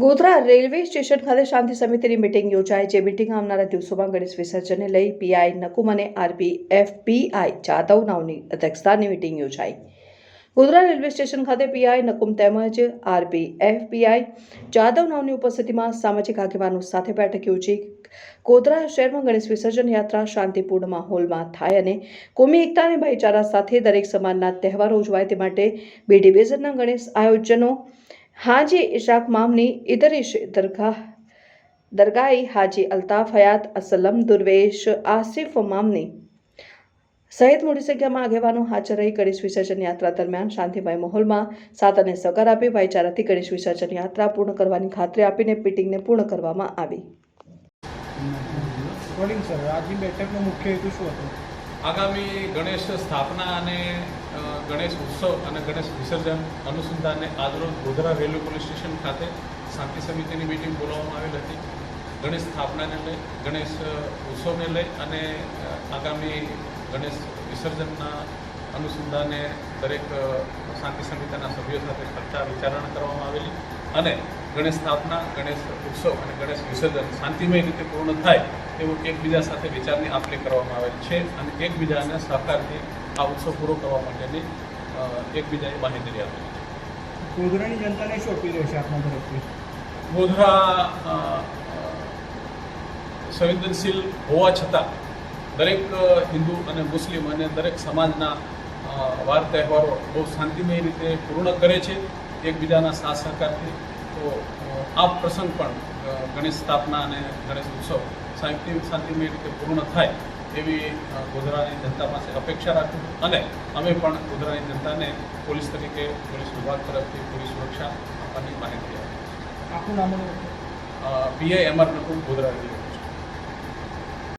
Godhra railway station ખાતે શાંતિ સમિતિની meeting યોજાઈ, જે મિટિંગ આવનારા દિવસોમાં ગણેશ વિસર્જનને લઈ પીઆઈ નકુમ અને આરપી એફપીઆઈ જાદવ નાવની અધ્યક્ષતાની મિટિંગ યોજાઈ. ગોધરા રેલવે સ્ટેશન ખાતે પીઆઈ નકુમ તેમજ આરપી એફપીઆઈ જાદવ નાવની ઉપસ્થિતિમાં સામાજિક આગેવાનો સાથે બેઠક યોજી. ગોધરા શહેરમાં ગણેશ વિસર્જન યાત્રા શાંતિપૂર્ણ માહોલમાં થાય અને કોમી એકતા અને ભાઈચારા સાથે દરેક સમાજના તહેવારો ઉજવાય તે માટે બે ડિવિઝનના ગણેશ આયોજનો હાજી ઇશાક મામની ઇદરીશ દરગાહ. દરગાહી હાજી અલ્તાફ હયાત અસલમ દુર્વેશ આસિફ મામની. સહિત મોટી સંખ્યામાં આગેવાનો હાજર રહી ગણેશ વિસર્જન યાત્રા દરમિયાન શાંતિભાઈ માહોલમાં સાથ અને સહકાર આપી ભાઈચારાથી ગણેશ વિસર્જન યાત્રા પૂર્ણ કરવાની ખાતરી આપીને પીટિંગને પૂર્ણ કરવામાં આવી. બેઠકનો મુખ્ય હેતુ શું હતો? આગામી ગણેશ સ્થાપના અને ગણેશ ઉત્સવ અને ગણેશ વિસર્જન અનુસંધાને આજરોજ ગોધરા રેલવે પોલીસ સ્ટેશન ખાતે શાંતિ સમિતિની મિટિંગ બોલાવવામાં આવેલ હતી. ગણેશ સ્થાપનાને લઈ, ગણેશ ઉત્સવને લઈ અને આગામી ગણેશ વિસર્જનના અનુસંધાને દરેક શાંતિ સમિતિના સભ્યો સાથે ચર્ચા વિચારણા કરવામાં આવેલી. અને ગણેશ સ્થાપના ગણેશ ઉત્સવ અને ગણેશ વિસર્જન શાંતિમય રીતે પૂર્ણ થાય એવું એકબીજા સાથે વિચારની આપ કરવામાં આવેલ છે અને એકબીજાને સહકારથી આ ઉત્સવ પૂરો કરવા માટેની એકબીજાએ માહિતી આપેલી છે. ગોધરાની જનતાને શું અપીલ રહેશે આપના તરફથી? ગોધરા સંવેદનશીલ હોવા છતાં દરેક હિન્દુ અને મુસ્લિમ અને દરેક સમાજના વાર તહેવારો બહુ શાંતિમય રીતે પૂર્ણ કરે છે. એકબીજાના સાથ સહકારથી તો આ પ્રસંગ પણ ગણેશ સ્થાપના અને ગણેશ ઉત્સવ સાહિત્ય શાંતિમય રીતે પૂર્ણ થાય એવી ગોધરાની જનતા પાસે અપેક્ષા રાખું અને અમે પણ ગોધરાની જનતાને પોલીસ તરીકે પોલીસ વિભાગ તરફથી પૂરી સુરક્ષા આપવાની માહિતી આપી આપનું નામ પીઆઈ એમઆર નકુલ ગોધરા.